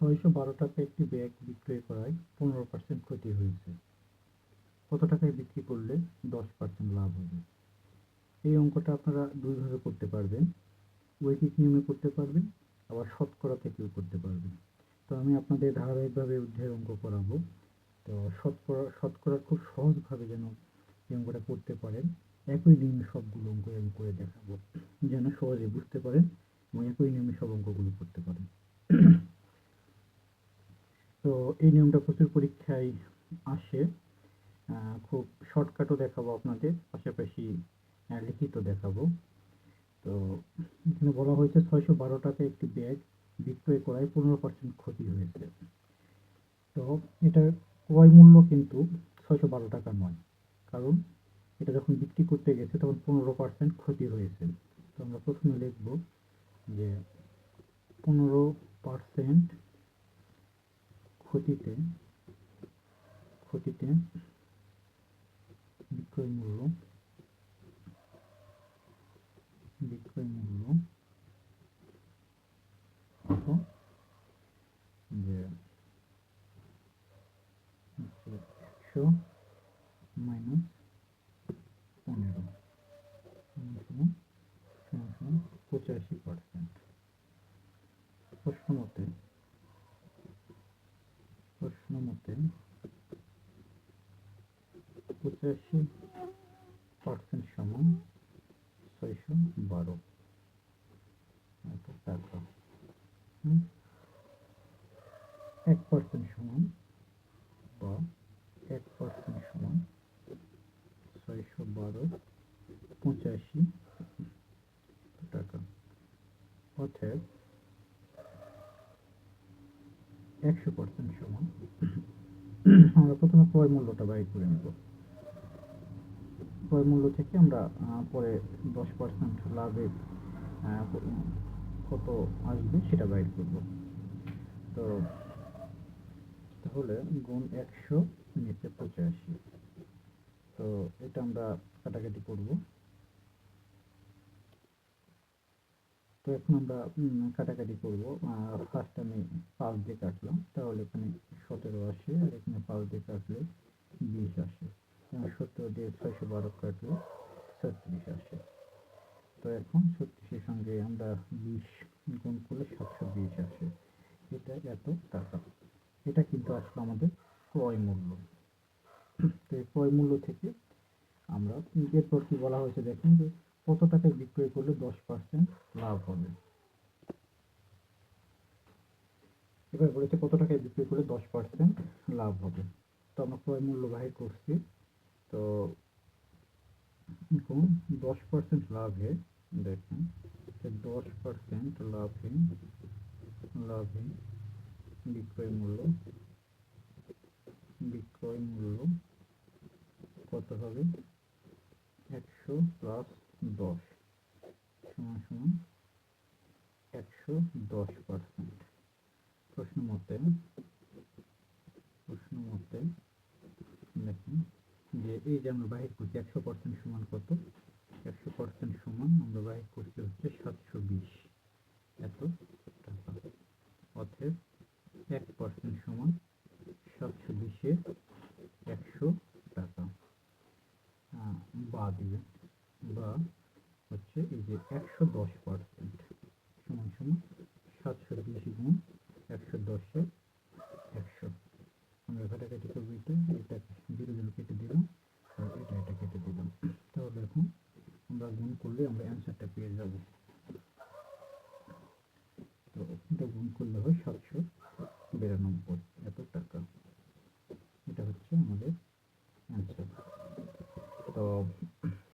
ছয়শো বারো টাকা একটি ব্যাগ বিক্রয় করায় পনেরো পার্সেন্ট ক্ষতি হয়েছে। কত টাকায় বিক্রি করলে দশ পার্সেন্ট লাভ হবে? এই অঙ্কটা আপনারা দুইভাবে করতে পারবেন। ঐকিক নিয়মে করতে পারবেন, আবার শতকরা থেকেও করতে পারবেন। তো আমি আপনাদের ধারাবাহিকভাবে অধ্যায়ের অঙ্ক করাবো। তো শতকরা শতকরা খুব সহজভাবে যেন এই অঙ্কটা করতে পারেন। একই নিয়মে সবগুলো অঙ্ক আমি করে দেখাবো। যেন সহজে বুঝতে পারেন এবং একই নিয়মে সব অঙ্কগুলো করতে পারেন তো এই নিয়মটা প্রচুর পরীক্ষায় আসে। খুব শর্টকাটও দেখাবো আপনাদের, পাশাপাশি লিখিত দেখাবো। তো এখানে বলা হয়েছে ছয়শো বারো টাকা একটি ব্যাগ বিক্রয় করায় পনেরো পার্সেন্ট ক্ষতি হয়েছে। তো এটার ক্রয় মূল্য কিন্তু ছয়শো বারো টাকা নয়। কারণ এটা যখন বিক্রি করতে গেছে তখন পনেরো পার্সেন্ট ক্ষতি হয়েছে। তো আমরা প্রথমে লিখব যে পনেরো পার্সেন্ট ক্ষতিতে ক্ষতিতে বিক্রয় মূল্য বিক্রয় মূল্য কত যে একশো মাইনাস পনেরো সমান সমান পঁচাশি পার্সেন্ট প্রশ্ন মতে প্রশ্ন মতে পঁচাশি পার্সেন্ট সমান ছয়শো বারো। টাকা। এক পার্সেন্ট সমান বা এক পার্সেন্ট সমান ছয়শো বারো পঁচাশি টাকা। অর্থাৎ একশো পার্সেন্ট সমান। আমরা প্রথমে ক্রয় মূল্যটা বাইর করে নেব। ক্রয় মূল্য থেকে আমরা পরে দশ পার্সেন্ট লাভে কত আসবে সেটা বাইর করব। তো তাহলে গুণ একশো নিচে পঁচাশি। তো এটা আমরা কাটাকাটি করব। তো এখন আমরা কাটাকাটি করব। ফার্স্ট আমি পাঁচ দিয়ে কাটলাম, তাহলে এখানে সতেরো আসে, আর এখানে পাঁচ দিয়ে কাটলে বিশ আসে সত্তর দিয়ে ছয়শো বারো কাটলে ছত্রিশ আসে। তো এখন ছত্রিশের সঙ্গে আমরা বিশ গুণ করলে সাতশো বিশ আসে। এটা এত টাকা। এটা কিন্তু আসলে আমাদের ক্রয় মূল্য। তো এই ক্রয় মূল্য থেকে আমরা এরপর কি বলা হয়েছে দেখেন যে কত টাকায় বিক্রয় করলে দশ পার্সেন্ট লাভ হবে। এবার বলেছে কত টাকায় বিক্রয় করলে দশ পার্সেন্ট লাভ হবে। তো আমরা ক্রয় মূল্য বাহির করছি। তো এখন দশ পার্সেন্ট লাভে, দেখেন দশ পার্সেন্ট লাভে লাভে বিক্রয় মূল্য বিক্রয় মূল্য কত হবে? একশো প্লাস দশ, সমান সমান একশো দশ পার্সেন্ট প্রশ্ন মতে প্রশ্ন মতে, দেখুন এই যে আমরা বাহির করছি, একশো পার্সেন্ট সমান কত? একশো পার্সেন্ট সমান আমরা বাহির করছি হচ্ছে সাতশো বিশ। এত টাকা। অতএব এক পার্সেন্ট সমান সাতশো বিশে একশো টাকা। বা দিবেন। বা হচ্ছে এই যে একশো দশ পার্সেন্ট সমান সমান সাতশো বিশ গুণ একশো দশে একশো আমরা কাটাকাটি করব এটা এটা জিরো জিরো কেটে দিলাম আর এটা এটা কেটে দিলাম তাহলে এখন আমরা গুণ করলে আমরা অ্যান্সারটা পেয়ে যাব। তো গুণ করলে হয় সাতশো। বিরানব্বই